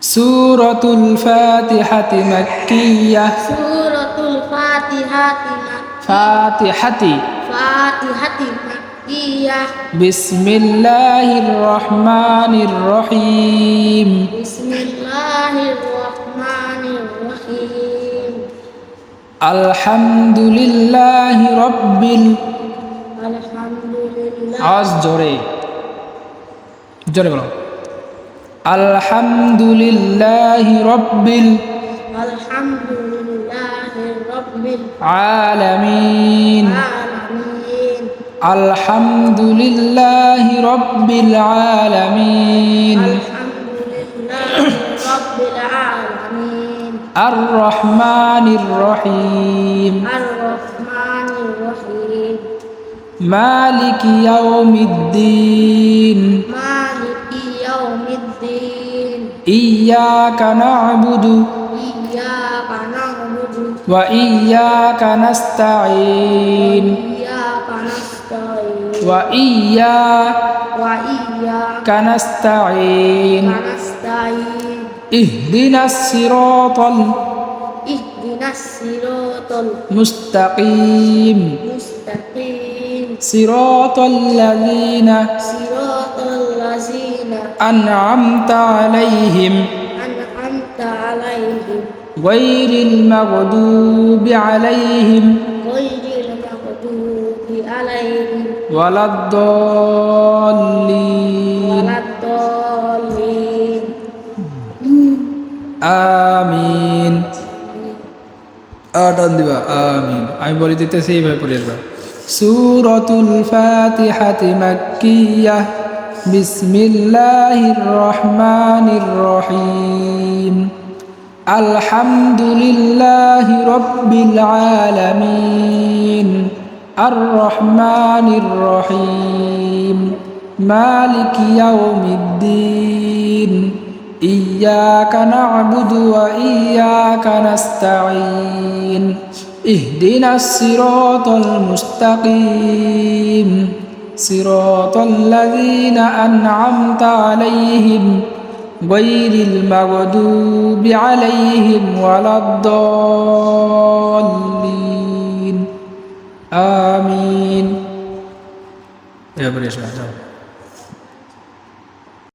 সুরতুল ফাতিহাতি মাক্কিয়া। সুরতুল ফাতিহাতি ফাতিহাতি। ফাতিহাতি মাক্কিয়াহ বিসমিল্লাহির রহমানির রহিম। বিসমিল্লাহির রহমানির রহিম আলহামদুলিল্লাহি রব্বিল আলহামদুলিল্লাহ আওয়াজ জোরে। জোরে বলো। আলহামদুলিল্লাহি রব্বিল আলহামদুলিল্লাহি আলহামদুলিল্লাহি রব্বিল আলামিন। আলহামদুলিল্লাহি রাব্বিল আলামিন। আর রহমানির রহিম। আর রহমানির রহিম। মালিক ইয়াউমিদ্দিন। মালিকি إياك نعبد إياك نعبد وإياك نستعين وإياك نستعين وإياك وإياك نستعين نستعين اهدنا الصراط اهدنا الصراط المستقيم المستقيم صراط الذين صراط الذين أنعمت عليهم أنعمت عليهم غير المغضوب عليهم غير المغضوب عليهم ولا الضالين ولا الضالين আমিন আটান দিবা আমিন আমি বলে দিতেছি এইভাবে পড়ে আসবা সুরতুল ফাতিহাতি মাক্কিয়া বিসমিল্লাহির রহমানির রহিম আলহামদুলিল্লাহি রব্বিল আলামিন আর রহমানির রহিম মালিক ইয়াউমিদ্দিন إياك نعبد وإياك نستعين اهدنا الصراط المستقيم صراط الذين أنعمت عليهم غير المغضوب عليهم ولا الضالين. آمين. يا بريش